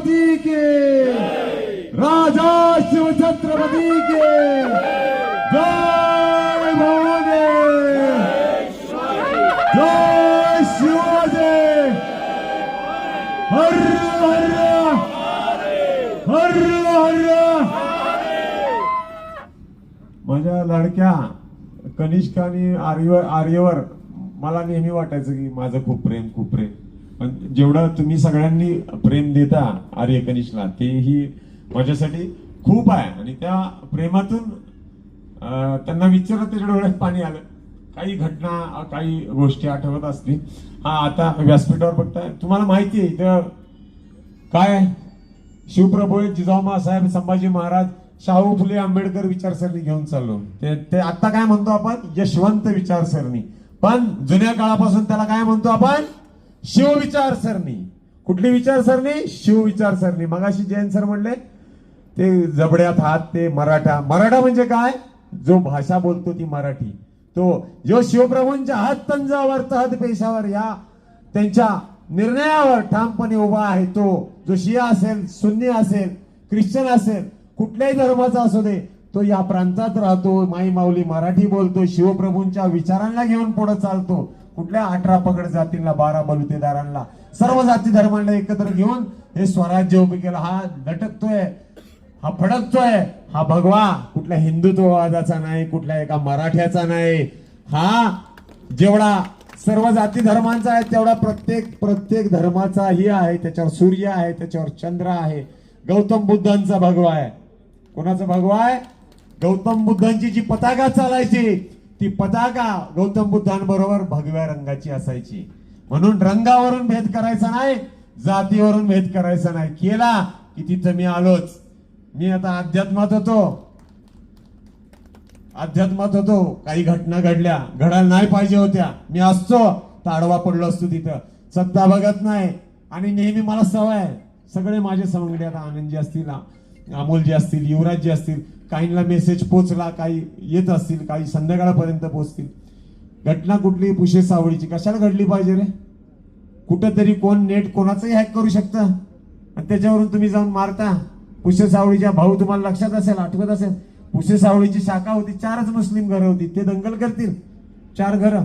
छत्रपती के राजा शिवछत्रपती के जय भवानी. जय शिवाजी. हर हर. हर हर. माझ्या लाडक्या कनिष्क आणि आर्य आर्यवर मला नेहमी वाटायचं की माझं खूप प्रेम खूप प्रेम. पण जेवढं तुम्ही सगळ्यांनी प्रेम देता आर्य कनिष्कला तेही माझ्यासाठी खूप आहे. आणि त्या प्रेमातून त्यांना विचारलं त्याच्या डोळ्यात पाणी आलं. काही घटना काही गोष्टी आठवत असतील. हा आता व्यासपीठावर बघताय. तुम्हाला माहिती आहे इथं काय शिवप्रभू जिजाऊमा साहेब संभाजी महाराज शाहू फुले आंबेडकर विचारसरणी घेऊन चाललो. ते ते आता काय म्हणतो आपण? यशवंत विचारसरणी. पण जुन्या काळापासून त्याला काय म्हणतो आपण? शिवविचारसरणी. कुठली विचारसरणी? शिवविचारसरणी. मगाशी जैन सर म्हणले ते जबड्यात हात ते मराठा. मराठा म्हणजे काय? जो भाषा बोलतो ती मराठी. तो जो शिवप्रभूंच्या हात तंजावर तहत पेशावर या त्यांच्या निर्णयावर ठामपणे उभा आहे तो जो शिया असेल सुन्नी असेल ख्रिश्चन असेल कुठल्याही धर्माचा असू दे तो या प्रांतात राहतो माई माऊली मराठी बोलतो शिवप्रभूंच्या विचारांना घेऊन पुढे चालतो. कुठल्या अठरा पकड जातींना बारा बलुतेदारांना सर्व जाती धर्मांना एकत्र घेऊन हे स्वराज्य उभे केलं. हा लटकतोय हा फडकतोय हा भगवा. कुठल्या हिंदुत्ववादाचा नाही कुठल्या एका मराठ्याचा नाही. हा जेवढा सर्व जाती धर्मांचा आहे तेवढा प्रत्येक प्रत्येक धर्माचा ही आहे. त्याच्यावर सूर्य आहे त्याच्यावर चंद्र आहे. गौतम बुद्धांचा भगवा आहे. कोणाचा भगवा आहे? गौतम बुद्धांची जी पताका चालायची ती पताका गौतम बुद्धांबरोबर भगव्या रंगाची असायची. म्हणून रंगावरून भेद करायचा नाही जातीवरून भेद करायचा नाही. केला की तिथं मी आलोच. मी आता अध्यात्मात होतो. अध्यात्मात होतो. काही घटना घडल्या. घडायला नाही पाहिजे होत्या. मी असतो. ताडवा पडलो असतो तिथं. सत्ता बघत नाही. आणि नेहमी मला सवय सगळे माझे सवंगडे आता आनंदी असतील अमोलजी असतील युवराजजी असतील काहींना मेसेज पोचला काही येत असतील काही संध्याकाळपर्यंत पोचतील घटना कुठली? पुशे सावळीची. कशाला घडली पाहिजे रे? कुठंतरी कोण नेट कोणाचंही हॅक करू शकतं? आणि त्याच्यावरून तुम्ही जाऊन मारता. पुशे सावळीच्या भाऊ तुम्हाला लक्षात असेल आठवत असेल? पुशे सावळीची शाखा होती चारच मुस्लिम घरं होती. ते दंगल करतील. चार घरं.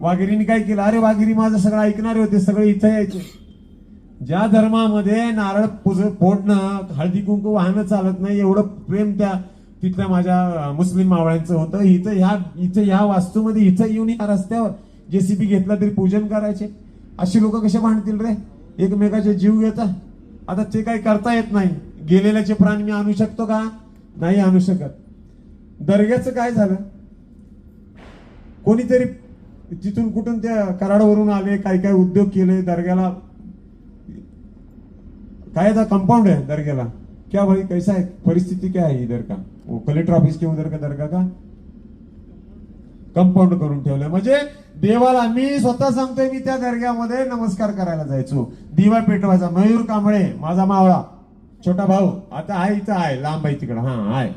वाघिरीने काय केलं? अरे वाघिरी माझं सगळं ऐकणारे होते सगळे इथं यायचे. ज्या धर्मामध्ये नारळ पूज फोडणं हळदी कुंकू वाहनं चालत नाही एवढं प्रेम त्या तिथल्या माझ्या मुस्लिम मावळ्यांचं होतं. इथं ह्या इथं ह्या वास्तूमध्ये इथं येऊन या रस्त्यावर जेसीबी घेतला तरी पूजन करायचे. अशी लोक कसे भांडतील रे? एकमेकाचे जीव घेता. आता ते काही करता येत नाही. गेलेल्याचे प्राण मी आणू शकतो का? नाही आणू शकत. दर्ग्याचं काय झालं? कोणीतरी तिथून कुठून त्या कराडवरून आले काय काय उद्योग केले दर्ग्याला काय था कंपाउंड है दर्ग्याला. क्या भाई कैसा है? परिस्थिति क्या है इधर का? वो कलेक्टर ऑफिस के उधर का दर्गा का? कंपाऊंड करून ठेवलंय. म्हणजे देवाला मी स्वतः सांगतोय मी त्या दर्ग्यामध्ये नमस्कार करायला जायचो. दिवा पेटवायचा. मयूर कांबळे माझा मावळा. छोटा भाऊ आता आहे इथं आहे. लांब आहे तिकडं. हा आहे.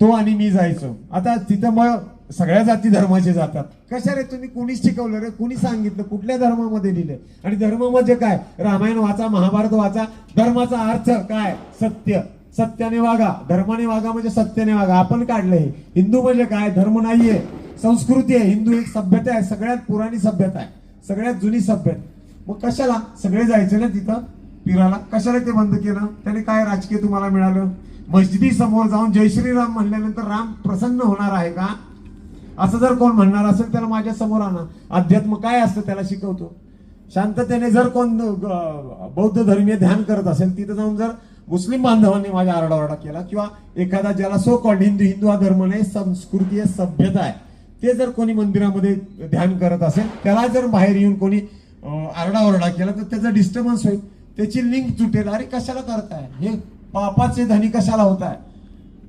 तो आणि मी जायचो. आता तिथं मग सगळ्या जाती धर्माचे जातात. कशा रे तुम्ही कुणीच शिकवलं रे? कुणी सांगितलं? कुठल्या धर्मामध्ये लिहिलंय आणि धर्म म्हणजे काय? रामायण वाचा महाभारत वाचा. धर्माचा अर्थ काय? सत्य. सत्याने वागा. धर्माने वागा म्हणजे सत्याने वागा. आपण काढलंय हिंदू म्हणजे काय? धर्म नाहीये. संस्कृती आहे. हिंदू एक सभ्यता आहे. सगळ्यात पुराणी सभ्यता आहे. सगळ्यात जुनी सभ्यता मग कशाला? सगळे जायचे ना तिथं? पिराला. कशाला ते बंद केलं? त्याने काय राजकीय तुम्हाला मिळालं? मस्जिदी समोर जाऊन जय श्रीराम म्हणल्यानंतर राम प्रसन्न होणार आहे का? असं जर कोण म्हणणार असेल त्याला माझ्यासमोर आणा. अध्यात्म काय असतं त्याला शिकवतो. शांततेने जर कोण बौद्ध धर्मीय ध्यान करत असेल तिथं जाऊन जर मुस्लिम बांधवांनी माझ्या आरडाओरडा केला किंवा एखादा ज्याला सो कॉल्ड हिंदू हिंदू हा धर्म नाही संस्कृती आहे सभ्यता आहे ते जर कोणी मंदिरामध्ये ध्यान करत असेल त्याला जर बाहेर येऊन कोणी आरडाओरडा केला तर त्याचा डिस्टर्बन्स होईल. त्याची लिंक तुटेल. अरे कशाला करताय? हे पापाचे धनी कशाला होत आहे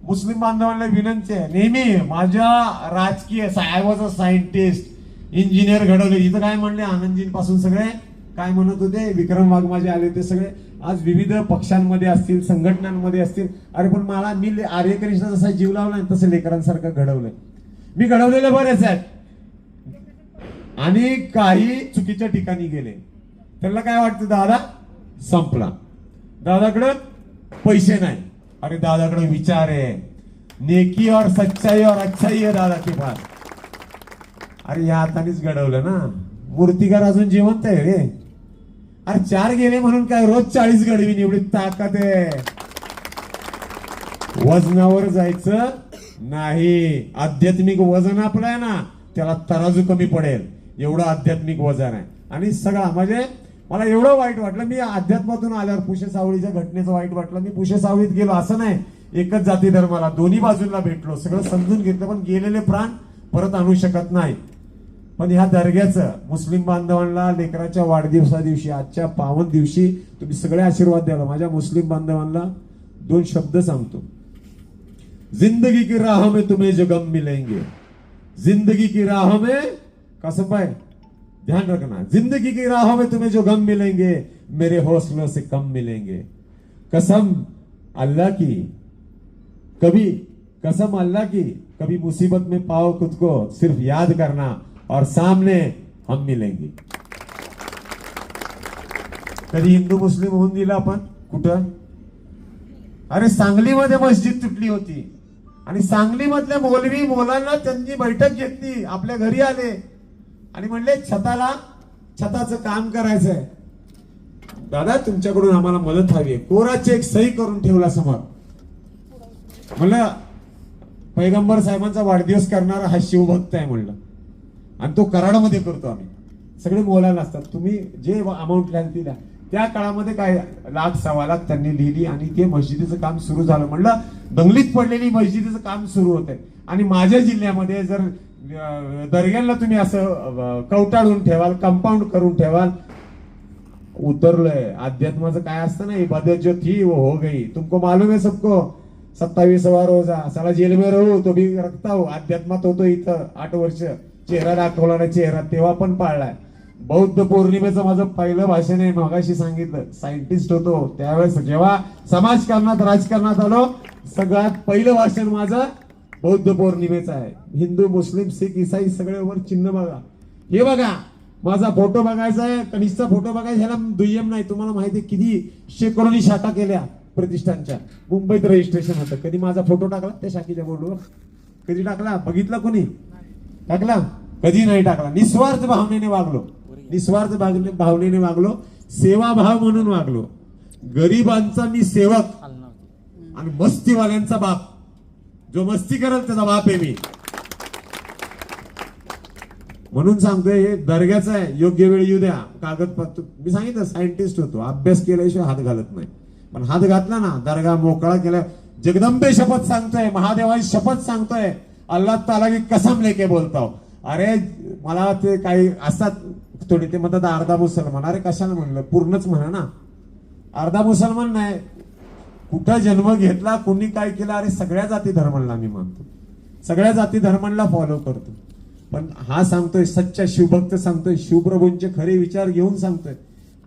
मुस्लिम बांधवांना विनंती आहे. नेहमी माझ्या राजकीय I was a scientist engineer घडवले. इथं काय म्हणले? आनंदजींपासून सगळे? काय म्हणत होते? विक्रम वाघ माझे आले होते सगळे. आज विविध पक्षांमध्ये असतील संघटनांमध्ये असतील. अरे पण मला मी आर्यकृष्ण जसा जीव लावला तसं लेकरांसारखं घडवलंय. मी घडवलेले बरेच आहेत आणि काही चुकीच्या ठिकाणी गेले. त्यांना काय वाटतं दादा? संपला. दादाकडं पैसे नाही. अरे दादाकडे विचार आहे. नेकी और सच्चाई और अच्छाई आहे दादा के पास अरे या हातानेच घडवलं ना. मूर्तिकार अजून जिवंत आहे रे. अरे चार गेले म्हणून काय रोज चाळीस घडवीन एवढी ताकद आहे. वजनावर जायचं नाही. आध्यात्मिक वजन आपलं आहे ना त्याला तराजू कमी पडेल. एवढं आध्यात्मिक वजन आहे. आणि सगळा म्हणजे मला एवढं वाईट वाटलं. मी अध्यात्मातून आल्यावर पुशे सावळीच्या घटनेचं वाईट वाटलं. मी पुशे सावळीत गेलो. असं नाही. एकच जाती धर्माला. दोन्ही बाजूला भेटलो. सगळं समजून घेतलं पण गेलेले प्राण परत आणू शकत नाही. पण ह्या दर्ग्याचं मुस्लिम बांधवांना लेकराच्या वाढदिवसा दिवशी आजच्या पावन दिवशी तुम्ही सगळे आशीर्वाद द्याला माझ्या मुस्लिम बांधवांना दोन शब्द सांगतो. जिंदगी की राह में तुम्हें जो गम मिलेंगे. जिंदगी की राह में कसं पाय? ध्यान रखना जिंदगी की राहों में तुम्हें जो गम मिलेंगे मेरे हौसलों से कम मिलेंगे। कसम अल्लाह की कभी कसम अल्लाह की कभी मुसीबत में पाओ खुद को सिर्फ याद करना और सामने हम मिलेंगे। कधी हिंदू मुस्लिम होऊन दिला आपण कुठं? अरे सांगलीमध्ये मस्जिद तुटली होती. आणि सांगलीमधल्या मौलवी मोलांना त्यांनी बैठक घेतली आपल्या घरी आले. आणि म्हणले छताला छताचं काम करायचंय. दादा तुमच्याकडून आम्हाला मदत हवी आहे. कोरा चेक सही करून ठेवला समोर. म्हणलं पैगंबर साहेबांचा वाढदिवस करणारा हा शिवभक्त आहे म्हणलं. आणि तो कराडमध्ये करतो आम्ही. सगळे मोलाला असतात तुम्ही जे अमाऊंट लिहाल ती त्या काळामध्ये काय लाख सव्वा लाख त्यांनी लिहिली आणि ते मस्जिदीचं काम सुरू झालं. म्हणलं दंगलीत पडलेली मस्जिदीचं काम सुरू होतंय. आणि माझ्या जिल्ह्यामध्ये जर दर्ग्यांना तुम्ही असं कवटाळून ठेवाल कंपाऊंड करून ठेवाल. उतरलोय. अध्यात्माचं काय असतं ना इबादत जो थी वो हो गई. तुमको मालूम है सबको? सत्तावीसवा रोजा. साला जेल में रहू तो भी रखता हो. अध्यात्मात होतो इथं आठ वर्ष. चेहरा दाखवला ना चेहरा तेव्हा पण पाळलाय. बौद्ध पौर्णिमेचं माझं पहिलं भाषण आहे मगाशी सांगितलं. सायंटिस्ट होतो. त्यावेळेस जेव्हा समाजकारणात राजकारणात आलो सगळ्यात पहिलं भाषण माझं बौद्ध पौर्णिमेचं आहे. हिंदू मुस्लिम सिख इसाई सगळे वर चिन्ह बघा. हे बघा माझा फोटो बघायचा आहे कनिष्ठचा फोटो बघायचा ह्याला दुय्यम नाही. तुम्हाला माहिती किती शेकडोनी शाखा केल्या प्रतिष्ठानच्या. मुंबईत रजिस्ट्रेशन होतं. कधी माझा फोटो टाकला? त्या शाखेच्या बोर्डवर कधी टाकला? बघितला कोणी? टाकला? कधी नाही टाकला. निस्वार्थ भावनेने वागलो. निस्वार्थ भावने- भावनेने वागलो. सेवाभाव म्हणून वागलो. गरिबांचा मी सेवक. आणि मस्तीवाल्यांचा बाप. जो मस्ती करेल त्याचा बाप आहे मी. म्हणून सांगतोय हे दर्ग्याचं आहे. योग्य वेळ येऊ द्या. कागदपत्र मी सांगितलं सायंटिस्ट होतो. अभ्यास केल्याशिवाय हात घालत नाही. पण हात घातला ना दर्गा मोकळा केला. जगदंबे शपथ सांगतोय महादेवाची शपथ सांगतोय. अल्लाह ताला की कसम लेके बोलतो. अरे मला ते काही असतात थोडे ते म्हणतात अर्धा मुसलमान. अरे कशाला म्हणलं? पूर्णच म्हणा ना. अर्धा मुसलमान नाही. कुठं जन्म घेतला कुणी काय केलं अरे सगळ्या जाती धर्मांना मी मानतो. सगळ्या जाती धर्मांना फॉलो करतो. पण हा सांगतोय सच्चा शिवभक्त सांगतोय शिवप्रभूंचे खरे विचार घेऊन सांगतोय.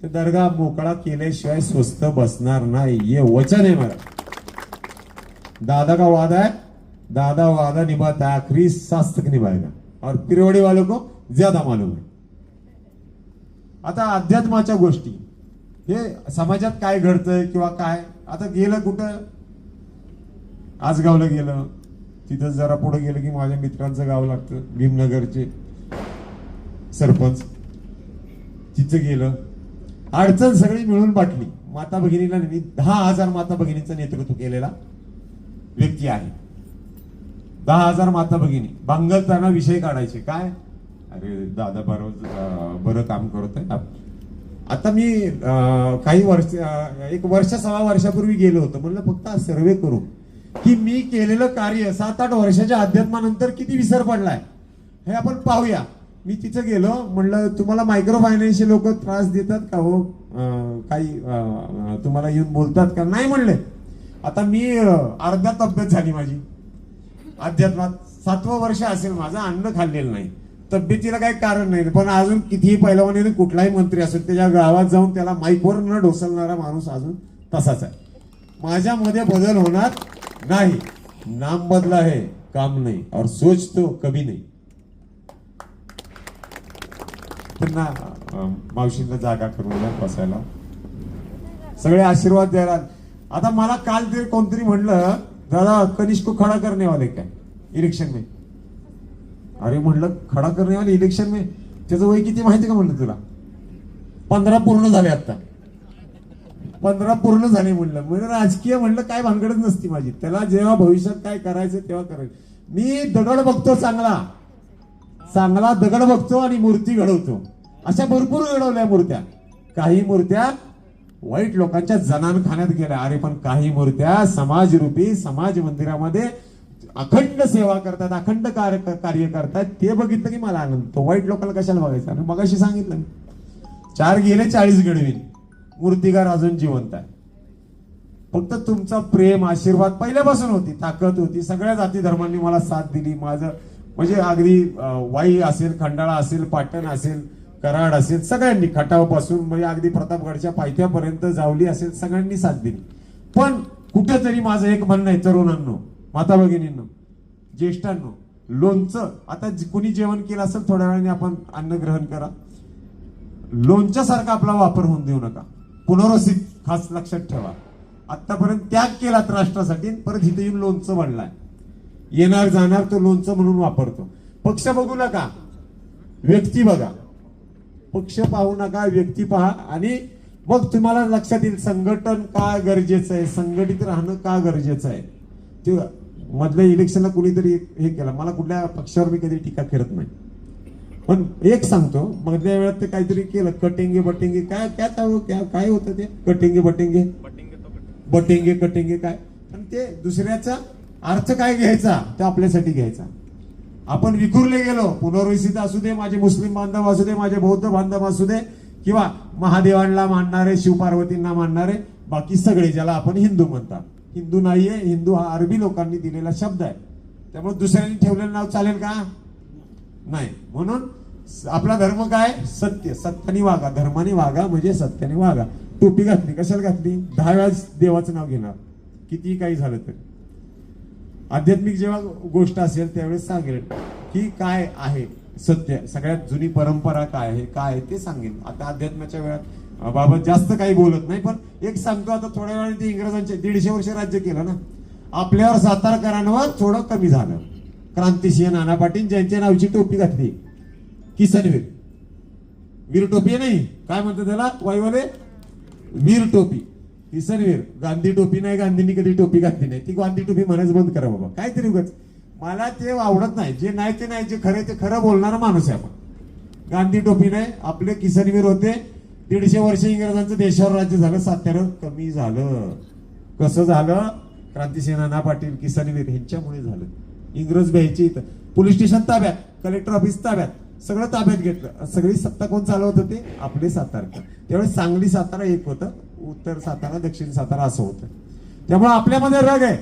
ते दर्गा मोकळा केल्याशिवाय स्वस्त बसणार नाही. हे वचन आहे मला. दादा का वादा आहे? दादा वादा निभाता है आखिरी सांस निभाएगा और पिरवडी वालों को ज्यादा मालूम आहे. आता अध्यात्माच्या गोष्टी. हे समाजात काय घडतंय किंवा काय? आता गेलं कुठं? आजगावला गेलं. तिथं जरा पुढे गेलं की माझ्या मित्रांचं गाव लागतं भीमनगरचे सरपंच. तिथं गेलं. अडचण सगळी मिळून बाटली. माता भगिनीला मी दहा हजार माता भगिनीचं नेतृत्व केलेला व्यक्ती आहे. दहा हजार माता भगिनी. बांगलताना विषय काढायचे. काय? अरे दादा बरं बरं काम करत आहे आता मी काही वर्ष एक वर्ष सहा वर्षापूर्वी गेलो होतो. म्हणलं फक्त सर्वे करू. की मी केलेलं कार्य सात आठ वर्षाच्या अध्यात्मानंतर किती विसर पडलाय? हे आपण पाहूया. मी तिथं गेलो. म्हणलं तुम्हाला मायक्रो फायनान्शियल लोक त्रास देतात का हो? काही तुम्हाला येऊन बोलतात का? नाही म्हणले. आता मी अं, अर्धा तब्येत झाली माझी. अध्यात्मात सातवं वर्ष असेल माझं अन्न खाल्लेलं नाही. तब्येतीला काही कारण नाही. पण अजून कितीही पहिलवानीने कुठलाही मंत्री असेल त्याच्या गावात जाऊन त्याला माईकवर न ढोसलणारा माणूस अजून तसाच आहे. माझ्यामध्ये बदल होणार नाही. नाम बदला है काम नाही. और सोच तो कभी नाही. त्यांना मावशींना जागा करून द्या बसायला. सगळे आशीर्वाद द्यायला. आता मला काल तरी कोणतरी म्हणलं दादा कनिष्क खडा करणे वाले काय? इलेक्शन नाही. अरे म्हणलं खडा करणे वाले इलेक्शन में त्याचं वय किती माहिती का म्हणलं तुला? पंधरा पूर्ण झाले आता पंधरा पूर्ण झाले म्हणलं म्हणजे राजकीय म्हणलं काय भानगडच नसती माझी. त्याला जेव्हा भविष्यात काय करायचं तेव्हा करायचं. मी दगड बघतो चांगला. चांगला दगड बघतो आणि मूर्ती घडवतो. अशा भरपूर घडवल्या मूर्त्या. काही मूर्त्या वाईट लोकांच्या जनान खाण्यात गेल्या. अरे पण काही मूर्त्या समाजरूपी समाज मंदिरामध्ये अखंड सेवा करतात अखंड कार्य कार्य करतात. ते बघितलं की मला आनंद तो वाईट लोकांना कशाला बघायचा? आणि मगाशी सांगितलं चार गेले चाळीस घडवीन. मूर्तिकार अजून जिवंत आहे. फक्त तुमचा प्रेम आशीर्वाद पहिल्यापासून होती. ताकद होती. सगळ्या जाती धर्मांनी मला साथ दिली. माझं म्हणजे अगदी वाई असेल खंडाळा असेल पाटण असेल कराड असेल सगळ्यांनी खटावपासून म्हणजे अगदी प्रतापगडच्या पायथ्यापर्यंत जावली असेल सगळ्यांनी साथ दिली. पण कुठेतरी माझं एक म्हणणं आहे तरुणांनो माता भगिनींनो ज्येष्ठांनो लोणचं आता जे- कुणी जेवण केलं असेल थोड्या वेळाने आपण अन्न ग्रहण करा. लोणच्यासारखा आपला वापर होऊन देऊ नका. पुनर्वसित खास लक्षात ठेवा. आतापर्यंत त्याग केलात राष्ट्रासाठी परत इथे येऊन लोणचं म्हणलाय. येणार जाणार तो लोणचं म्हणून वापरतो. पक्ष बघू नका. व्यक्ती बघा. पक्ष पाहू नका व्यक्ती पहा. आणि मग तुम्हाला लक्षात येईल संघटन का गरजेचं आहे? संघटित राहणं का गरजेचं आहे? ते मधल्या इलेक्शनला कुणीतरी हे केलं. मला कुठल्या पक्षावर मी कधी टीका करत नाही. पण एक सांगतो मधल्या वेळात ते काहीतरी केलं. कटिंगे बटिंगे काय काय काय- होतं ते? कटिंगे बटिंगे. बटिंगे कटिंगे. काय? आणि ते दुसऱ्याचा अर्थ काय घ्यायचा ते आपल्यासाठी घ्यायचा. आपण विखुरले गेलो पुनर्वसित असू दे माझे मुस्लिम बांधव असू दे माझे बौद्ध बांधव असू दे किंवा महादेवांना मानणारे शिवपार्वतींना मानणारे बाकी सगळे ज्याला आपण हिंदू म्हणतात. हिंदू नाहीये हिंदू हा अरबी लोकांनी दिलेला शब्द आहे. त्यामुळे दुसऱ्यांनी ठेवलेलं नाव चालेल का? नाही. म्हणून आपला धर्म काय? सत्य. सत्याने वागा. धर्माने वागा म्हणजे सत्याने वागा. टोपी घातली. कशाला घातली? दहा वेळा देवाचं नाव घेणार. कितीही काही झालं तरी. आध्यात्मिक जेव्हा गोष्ट असेल त्यावेळेस सांगेल की काय आहे सत्य? सगळ्यात जुनी परंपरा काय आहे? काय आहे ते सांगेन आता अध्यात्माच्या वेळात बाबा जास्त काही बोलत नाही पण एक सांगतो आता थोड्या वेळाने ते इंग्रजांचे दीडशे वर्ष राज्य केलं ना आपल्यावर सातारकरांवर थोडं कमी झालं. क्रांतिसिंह नाना पाटील ज्यांच्या नावची टोपी घातली. किसनवीर वीर. टोपी नाही? काय म्हणतात त्याला? वाईवाले? वीर टोपी. किसनवीर गांधी टोपी नाही गांधींनी कधी टोपी घातली नाही. ती गांधी टोपी म्हणायचं बंद करा बाबा. काहीतरी उगाच. मला ते आवडत नाही. जे नाही ते नाही जे खरे ते खरं बोलणारा माणूस आहे आपण. गांधी टोपी नाही आपले किसनवीर होते. दीडशे वर्ष इंग्रजांचं देशावर राज्य झालं सातारा कमी झालं. कसं झालं? क्रांतिसिंह नाना पाटील किसनवीर ह्यांच्यामुळे झालं. इंग्रज घ्यायचे इथं. पोलीस स्टेशन ताब्यात कलेक्टर ऑफिस ताब्यात. सगळं ताब्यात घेतलं. सगळी सत्ता कोण चालवत होते? आपले सातारकर. त्यावेळेस सांगली सातारा एक होतं उत्तर सातारा दक्षिण सातारा असं होतं. त्यामुळे आपल्यामध्ये रग आहे.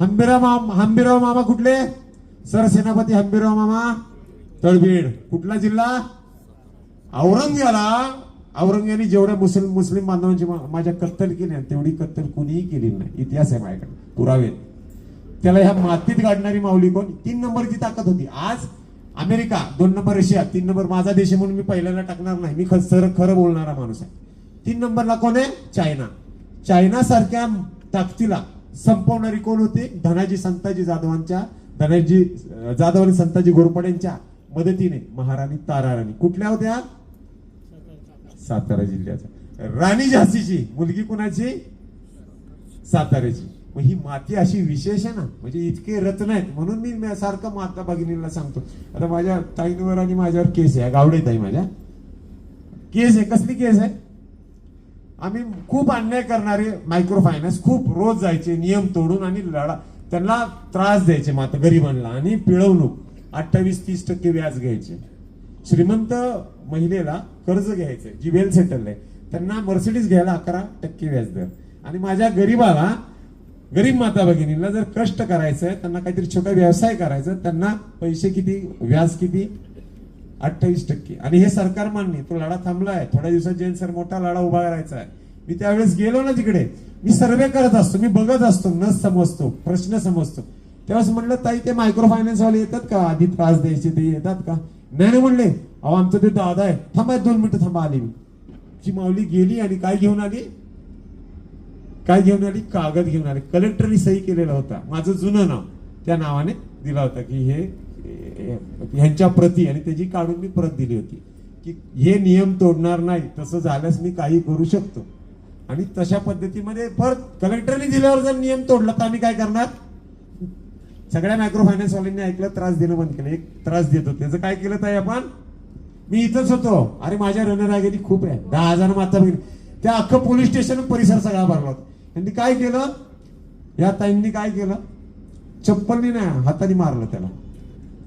हंबीराव मामा हंबीराव मामा कुठले? सरसेनापती हंबीराव मामा तळबीड. कुठला जिल्हा? औरंग्याला. औरंगाने जेवढ्या मुस्लिम मुस्लिम बांधवांची माझ्या कत्तल केली तेवढी कत्तल कुणीही केली नाही. इतिहास आहे माझ्याकडे. पुरावे. त्याला ह्या मातीत गाडणारी माऊली कोण? तीन नंबरची ताकद होती. आज अमेरिका दोन नंबर रशिया तीन नंबर माझा देश म्हणून मी पहिल्यांदा टाकणार नाही. मी खर खरं बोलणारा माणूस आहे. तीन नंबरला कोण आहे? चायना. चायना सारख्या ताकदीला संपवणारी कोण होती? धनाजी संताजी जाधवांच्या धनाजी जाधव आणि संताजी घोरपड्यांच्या मदतीने. महाराणी ताराराणी. कुठल्या होत्या? सातारा जिल्ह्याचा. राणी झाशीची मुलगी कुणाची? साताऱ्याची. मग ही माती अशी विशेष आहे ना म्हणजे इतके रत्न आहेत म्हणून मी मी सारखं माता भगिनीला सांगतो. आता माझ्या ताईंवर आणि माझ्यावर केस आहे गावडे ताई माझ्या. केस आहे कसली केस आहे? आम्ही खूप अन्याय करणारे मायक्रो फायनान्स खूप रोज जायचे नियम तोडून आणि लढा. त्यांना त्रास द्यायचे माता गरिबांना. आणि पिळवणूक. अठ्ठावीस तीस टक्के व्याज घ्यायचे. श्रीमंत महिलेला कर्ज घ्यायचंय जी वेल सेटल आहे. त्यांना मर्सिडीज घ्यायला अकरा टक्के व्याजदर आणि माझ्या गरीबाला गरीब माता भगिनीला जर कष्ट करायचंय त्यांना काहीतरी छोटा व्यवसाय करायचा त्यांना पैसे किती व्याज किती? अठ्ठावीस टक्के. आणि हे सरकार मान्य तो लढा थांबलाय. थोड्या दिवसात जैन सर मोठा लढा उभा करायचा आहे. मी त्यावेळेस गेलो ना तिकडे. मी सर्वे करत असतो. मी बघत असतो. न समजतो. प्रश्न समजतो. तेव्हाच म्हणलं ताई ते मायक्रो फायनान्स वाले येतात का? आधी त्रास द्यायचे ते येतात का? नाही नाही म्हणले अहो आमचं ते दादा आहे थांबा दोन मिनिटं थांबा आली मी ती माऊली गेली आणि काय घेऊन आली? काय घेऊन आली? कागद घेऊन आली. कलेक्टरनी सही केलेला होता. माझं जुनं नाव त्या नावाने दिला होता की हे हे- ह्यांच्या प्रती आणि त्याची काढून मी प्रत दिली होती. की हे नियम तोडणार नाही तसं झाल्यास मी काही करू शकतो. आणि तशा पद्धतीमध्ये परत कलेक्टरने दिल्यावर जर नियम तोडला तर आम्ही काय करणार? सगळ्या मायक्रो फायनान्स वाल्यांनी ऐकलं त्रास देणं बंद केलं. एक त्रास देतो. त्याचं काय केलं ताई आपण? मी इथंच होतो. अरे माझ्या रणरागिरी खूप आहे. दहा हजार माता बहीण. त्या अख्खं पोलीस स्टेशन परिसर सगळा भरला होता. त्यांनी काय केलं? या ताईंनी काय केलं? चप्पलनी नाही हाताने मारलं त्याला.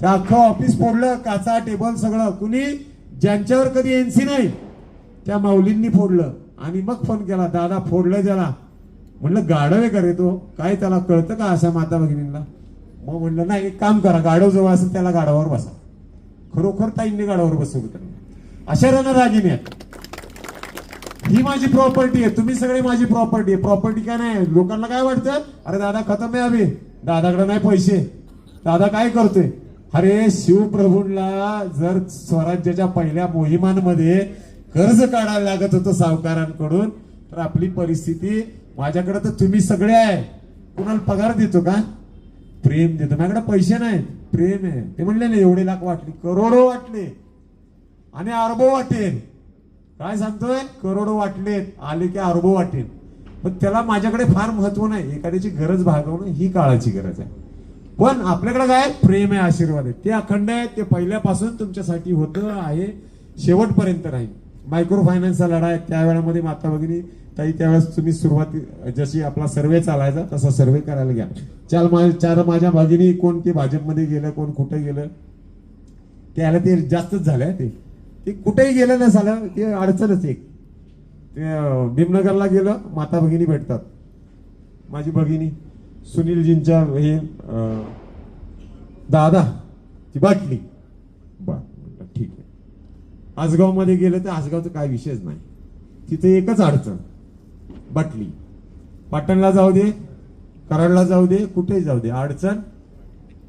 त्या अख्खं ऑफिस फोडलं काचा टेबल सगळं. कुणी? ज्यांच्यावर कधी एनसी नाही त्या माऊलींनी फोडलं. आणि मग फोन केला दादा फोडलं त्याला. म्हणलं गाढवे करे का रे तो? काय त्याला कळतं का अशा माता भगिनींना? मग म्हणलं नाही एक काम करा गाढव जवळ असेल त्याला गाढवावर बसा. खरोखर ताईंनी गाढवावर बसवलं त्यांना अशा रणरागिनी आहेत. ही माझी प्रॉपर्टी आहे. तुम्ही सगळे माझी प्रॉपर्टी आहे. प्रॉपर्टी काय नाही. लोकांना काय वाटतं? अरे दादा खतम आहे आम्ही. दादाकडे नाही पैसे. दादा काय करतोय? अरे शिवप्रभूंना जर स्वराज्याच्या पहिल्या मोहिमांमध्ये कर्ज काढायला लागत होतं सावकारांकडून तर आपली परिस्थिती माझ्याकडे तर तुम्ही सगळे आहे. कुणाला पगार देतो का? प्रेम देतो. माझ्याकडे पैसे नाहीत. प्रेम आहे. ते म्हणले ना एवढे लाख वाटले करोडो वाटले. आणि अरबो वाटेल. काय सांगतोय? करोडो वाटलेत आले की अरबो वाटेल. पण त्याला माझ्याकडे फार महत्त्व नाही. एखाद्याची गरज भागवणं ही काळाची गरज आहे. पण आपल्याकडे काय? प्रेम आहे आशीर्वाद आहे. ते अखंड आहे. ते पहिल्यापासून तुमच्यासाठी होतं आहे शेवटपर्यंत राहील. मायक्रो फायनान्सचा लढा आहे. त्यावेळेमध्ये माता भगिनी ताई त्यावेळेस तुम्ही सुरुवाती जशी आपला सर्वे चालायचा तसा सर्वे करायला घ्या. चार मा- चार माझ्या भगिनी कोण ते भाजपमध्ये गेलं कोण कुठे गेलं त्याला ते जास्तच झालंय ते. ते कुठेही गेलं नाही झालं ते अडचणच एक. ते भीमनगरला गेलं माता भगिनी भेटतात. माझी भगिनी सुनीलजींच्या हे दादा ती बाटली बर म्हटलं, ठीक आहे आसगावमध्ये गेलं तर आसगावचं काय विषयच नाही. तिथे एकच अडचण बाटली. पाटणला जाऊ दे कराडला जाऊ दे कुठेही जाऊ दे. अडचण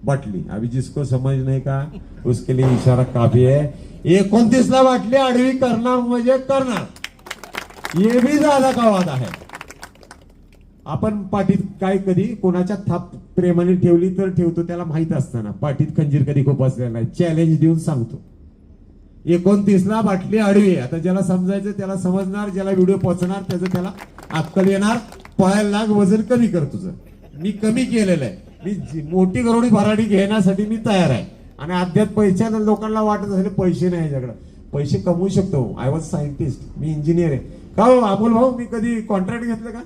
बाटली. अभि जिसको समज नाही का? उसके लिए इशारा काफी आहे एकोणतीस ला बाटली आडवी करणार म्हणजे करणार. ये बी झाला का वाद आहे? आपण पाठीत काय कधी कोणाच्या थाप प्रेमाने ठेवली तर ठेवतो त्याला माहीत असताना पाठीत खंजीर कधी खूप असलेला नाही. चॅलेंज देऊन सांगतो. एकोणतीस ला बाटली आडवी आहे. आता ज्याला समजायचं त्याला समजणार ज्याला व्हिडिओ पोचणार त्याचं त्याला अक्कल येणार. पळायला लाग वजन कमी कर तुझं. मी कमी केलेलं आहे. मी मोठी करोडी भराडी घेण्यासाठी मी तयार आहे. आणि अद्याप पैशा लोकांना वाटत असेल पैसे नाही याच्याकडे. पैसे कमवू शकतो. आय वॉज सायंटिस्ट मी इंजिनियर आहे. का हो अमोल भाऊ मी कधी कॉन्ट्रॅक्ट घेतलं का?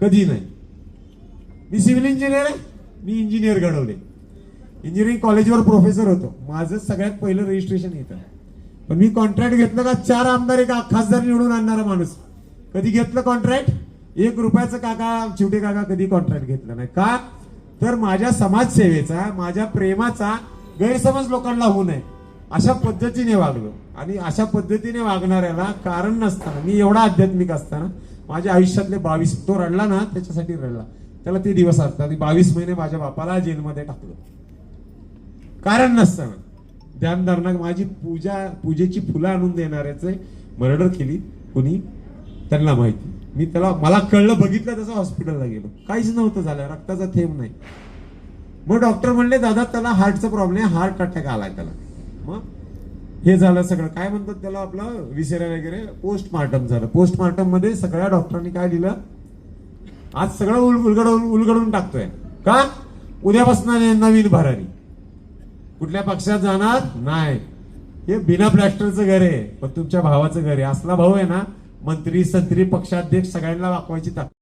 कधी नाही. मी सिव्हिल इंजिनियर आहे. मी इंजिनियर घडवले. इंजिनिअरिंग कॉलेजवर प्रोफेसर होतो. माझं सगळ्यात पहिलं रजिस्ट्रेशन येतं पण मी कॉन्ट्रॅक्ट घेतलं का चार आमदार एक खासदार निवडून आणणारा माणूस. कधी घेतलं कॉन्ट्रॅक्ट एक रुपयाचं काका चिवटे काका कधी कॉन्ट्रॅक्ट घेतलं नाही. का? तर माझ्या समाजसेवेचा माझ्या प्रेमाचा गैरसमज लोकांना होऊ नये. अशा पद्धतीने वागलो. आणि अशा पद्धतीने वागणाऱ्याला कारण नसताना मी एवढा आध्यात्मिक असताना माझ्या आयुष्यातले बावीस तो रडला ना त्याच्यासाठी रडला. त्याला ते दिवस असतात. बावीस महिने माझ्या बापाला जेलमध्ये टाकलं. कारण नसताना ध्यानधारणा माझी पूजा पूजेची फुलं आणून देणाऱ्याचे मर्डर केली कुणी? त्यांना माहिती. मी त्याला मला कळलं बघितलं तसं हॉस्पिटलला गेलो. काहीच नव्हतं झालं रक्ताचा थेंब नाही. मग डॉक्टर म्हणले दादा त्याला हार्टचा प्रॉब्लेम हार्ट अटॅक आलाय त्याला. मग हे झालं सगळं. काय म्हणतात त्याला आपलं विसेरा वगैरे? पोस्टमार्टम झालं. पोस्टमार्टममध्ये सगळ्या डॉक्टरांनी काय दिलं आज सगळं उलगडून उलगडून टाकतोय. का? उद्यापासून नवीन भरारी. कुठल्या पक्षात जाणार? नाही. हे बिना प्लॅस्टरचं घर आहे पण तुमच्या भावाचं घर आहे. असला भाऊ आहे ना मंत्री संत्री पक्षाध्यक्ष सगळ्यांना वाकवायची ताकद.